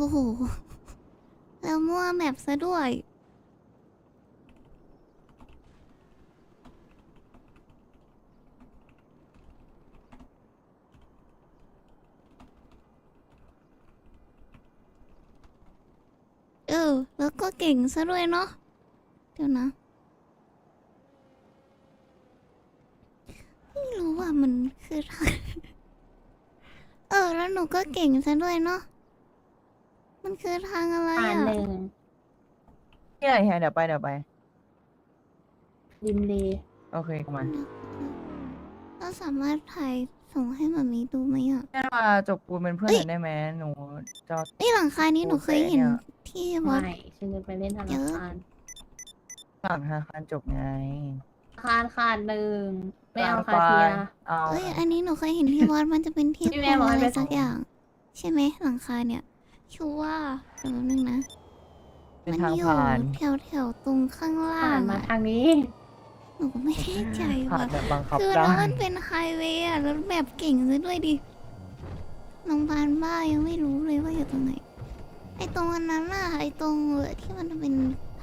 โอ้โห แล้วมั่วแมปซะด้วย เออ แล้วก็เก่งซะด้วยเนาะ เดี๋ยวนะ ไม่รู้ว่ามันคือทางเออ แล้วหนูก็เก่งซะด้วยเนาะ มันคือทางอะไรผ่านอะหนึ่งที่ไหนเฮียเดี๋ยวไปเดี๋ยวไป ริมเลโอเคมาเราสามารถถ่ายส่งให้มามีดูไหมอะ แค่มาจบปูนเป็นเพื่อนเอ้ยหน่อยได้ไหมหนูจะนี่หลังคานี้หนูเคยเห็นโอ้ยเนี่ย ที่วัด ไม่ฉันจะไปเล่นธเยนาอะคารสั่งธนาคารจบไงธนาคารขาดหนึ่งไม่เอาไปคาเทีย เอา เอ้ย อันนี้หนูเคยเห็นที่วัดมันจะเป็นที่พี่แม่โพบอกให้อะไรไปสักส่งอย่าง ใช่ไหมหลังคาเนี่ย ชัวร์เดี๋ยวแป๊บนึงนะ เป็นมัทางอยู่ผ่านแถวแถวๆตรงข้างล่าผ่านงมาอะทางนี้หนูก็ไม่แน่ใจผ่านว่ะแบบบังคับคือได้ แล้วมันเป็นไฮเวย์อะแล้วแบบเก่งซะด้วยดิโรงพยาบาลบ้ายังไม่รู้เลยว่าอยู่ตรงไหน ไอตรงอันนั้นน่ะไอตรงที่มันเป็น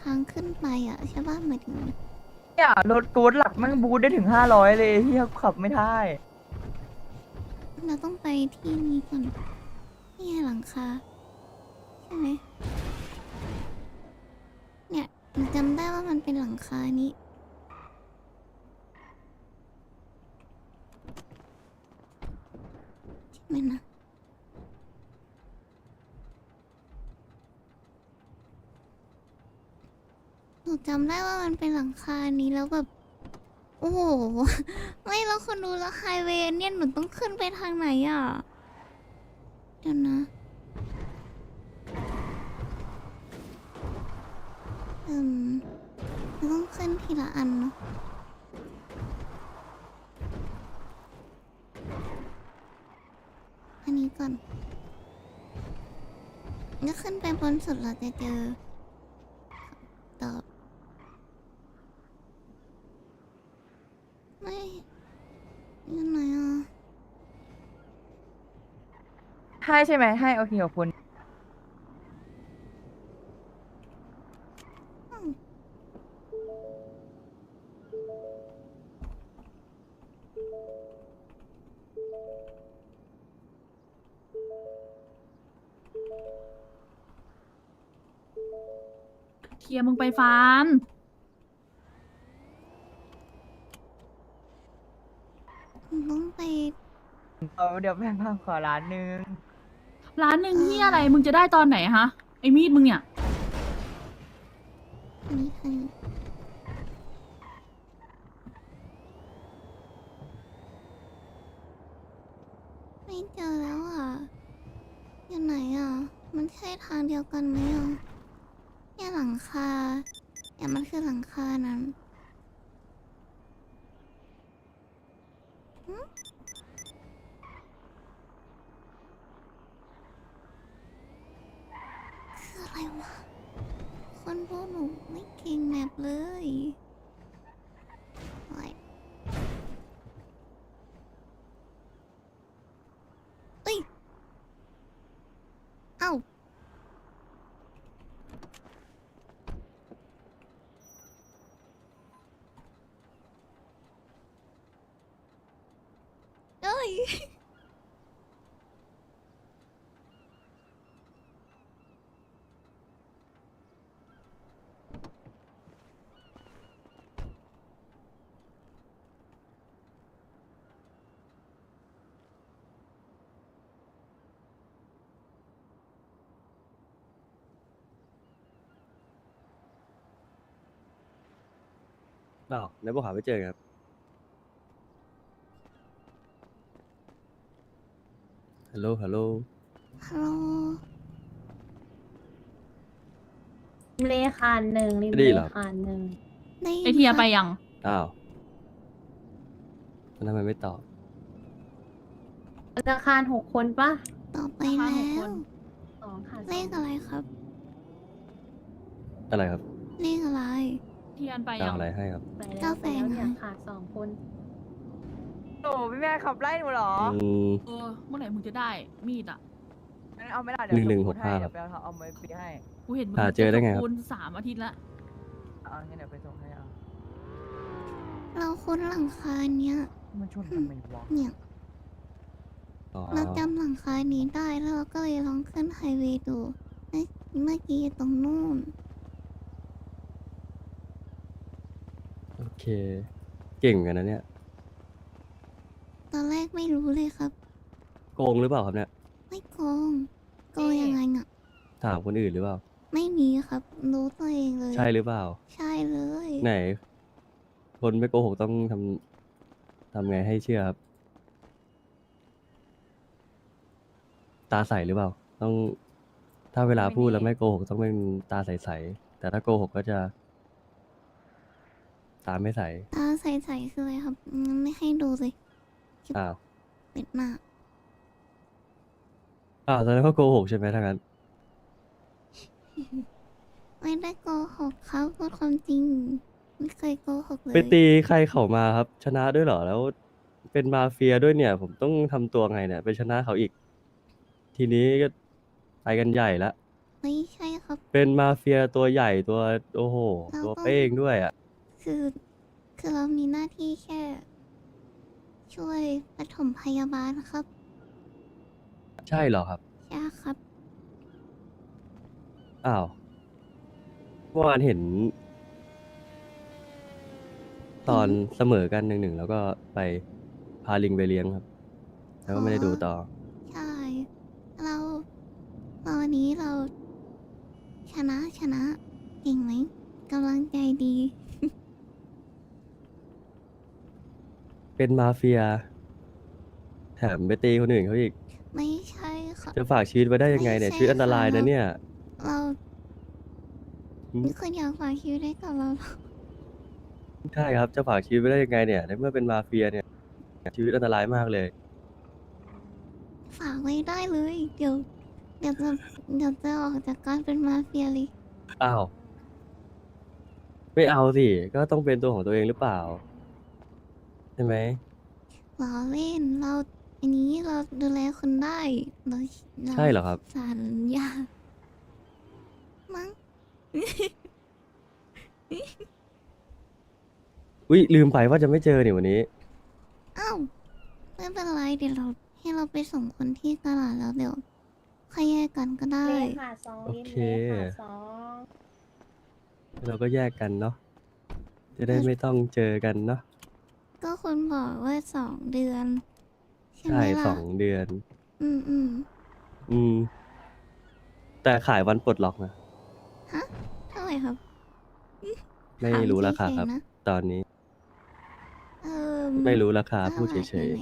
ทางขึ้นไปอะใช่ป่ะหมายถึงเนี่ยรถกูดหลักแมันบูทได้ถึงห้าร้อยเลยเฮียขับไม่ได้ เราต้องไปที่นี้ก่อนนี่ไงหลังคา ใช่ไหมเนี่ยหนูจำได้ว่ามันเป็นหลังคานี้ ใช่ไหมนะหนูจำได้ว่ามันเป็นหลังคานี้แล้วแบบ โอ้โห ไม่แล้วคนดูแล้วไฮเวย์เนี่ยหนูต้องขึ้นไปทางไหนอะ เดี๋ยวนะ อืมเราต้องขึ้นทีละอันเนาะอันนี้ก่อนก็ขึ้นไปบนสุดเราจะเจอตอบไม่ยังไงอะ ให้ใช่ไหมให้โอเคขอบคุณ เทียมึงไปฟาร์มต้องไปเอาเดี๋ยวแพงพังขอร้านนึงร้านหนึ่งที่อะไรมึงจะได้ตอนไหนฮะไอ้มีดมึงเนี่ยอันนี้อันนี้ไม่เจอแล้วอะ อยู่ไหนอะ มันใช่ทางเดียวกันไหมอะ่หลังคาเนี่ยมันคือหลังคานั้นคืออะไรวะ คนพวกหนูไม่เก่งแมปเลยโอ๊ยเอ้ย เอ้า เอ้าวไหนบอกหาไม่เจอครับ ฮัลโหล ฮัลโหล ฮัลโหลริมเลขาดหนึ่งริมไม่เลได้เหรอ ขาดหนึ่งได้นไอเทียครับไปยัง อ้าวแล้วทำไมไม่ตอบ ธนาคารหกคนปะต่อไปราคาแล้หกควนสองขาดสเลองขอะไรครับ อะไรครับเลขอะไร เทียนไปตายัมงอะไรให้ครับไปแล้วเก้าแปไปดแล้วเนี่ยนะขาดสองคน โอ้พี่แม่ขับไล่หนูเหรออืม เออเมื่อไหร่มึงจะได้มีดอะเองั้นเอาไหม่ล่ะเดี๋ยวหนึ่งหนึ่งส่หกห้าให้ครับเดี๋ยวไปเอาเอาไว้ปีให้กูเห็นมึงหาเจอได้ไงครับคูณสามอาทิตย์ละเอางั้นเดี๋ยวไปส่งให้เอาเราคุ้นหลังคาเนี้ย มันชนทำไมวะเนี่ย อ๋อเราจำหลังคานี้ได้แล้วเราก็เลยลองขึ้นไฮเวย์ดูเอ้ยเมื่อกี้ตรงนู่น โอเค เก่งกันนะเนี่ย ตอนแรกไม่รู้เลยครับ โกงหรือเปล่าครับเนี่ย ไม่โกงโกงยังไงอะ ถามคนอื่นหรือเปล่า ไม่มีครับ รู้ตัวเองเลย ใช่หรือเปล่า ใช่เลยไหน คนไม่โกหกต้องทำทำไงให้เชื่อครับ ตาใสหรือเปล่า ต้อง ถ้าเวลาพูดแล้วไม่โกหกต้องเป็นตาใสๆแต่ถ้าโกหกก็จะ ตาไม่ใส ตาใสๆคืออะไรครับงั้นไม่ให้ดูเลย อ้าวปิดหน้าอ้าวแสดงว่าโกหกใช่ไหมถ้างั้นไม่ได้โกหกครับพูดความจริง ไม่เคยโกหกเลยไปตีใครเขามาครับ ชนะด้วยเหรอแล้ว เป็นมาเฟียด้วยเนี่ย ผมต้องทำตัวไงเนี่ย ไปชนะเขาอีก ทีนี้ก็ไปกันใหญ่ละ ไม่ใช่ครับ เป็นมาเฟียตัวใหญ่ตัวโอ้โหเราตัวก็เป้งด้วยอะ คือ คือเรามีหน้าที่แค่ ช่วยปฐมพยาบาลครับ ใช่เหรอครับ ใช่ครับ อ้าวเมื่อวานเห็น ตอนเสมอกันหนึ่งหนึ่งแล้วก็ไปพาลิงไปเลี้ยงครับ แล้วก็ไม่ได้ดูต่อ ใช่ เราตอนนี้เรา ชนะชนะเก่งไหมกำลังใจดี เป็นมาเฟีย แถมไปตีคนอื่นเขาอีก ไม่ใช่ค่ะ จะฝากชีวิตไว้ได้ยังไงเนี่ย ไม่ใช่ชีวิตอันตรายค่ะนะเนี่ย เราอืมไม่คนอยากฝากชีวิตได้กับเราใช่ครับ จะฝากชีวิตไว้ได้ยังไงเนี่ยในเมื่อเป็นมาเฟียเนี่ย ชีวิตอันตรายมากเลย ฝากไว้ได้เลย เดี๋ยว เดี๋ยวจะเดี๋ยวจะออกจากการเป็นมาเฟียเลย อ้าว ไม่เอาสิ ก็ต้องเป็นตัวของตัวเองหรือเปล่า ใช่ไหมล้อเล่นเราอันนี้เราดูแลคนได้เราาใช่เหรอครับ สัญญามั้งอุ้ยลืมไปว่าจะไม่เจอนี่วันนี้ อ้าวไม่เป็นไรเดี๋ยวเราให้เราไปส่งคนที่ตลาดแล้วเดี๋ยวค่อยแยกกันก็ได้เลขค่ะสองโอลิ้นเค เลขค่ะสองเราก็แยกกันเนาะจะได้ไม่ต้องเจอกันเนาะ ก็คุณบอกว่าสองเดือน ใช่ไหใช่มล่ะสองเดือน อืมอืมอืม แต่ขายวันปลดล็อกนะฮะเท่าไหร่ครับไม่รู้ราคาครับถมเฉยๆนะตอนนี้เออไม่รู้ราคาพูดท่าไหเฉยไหน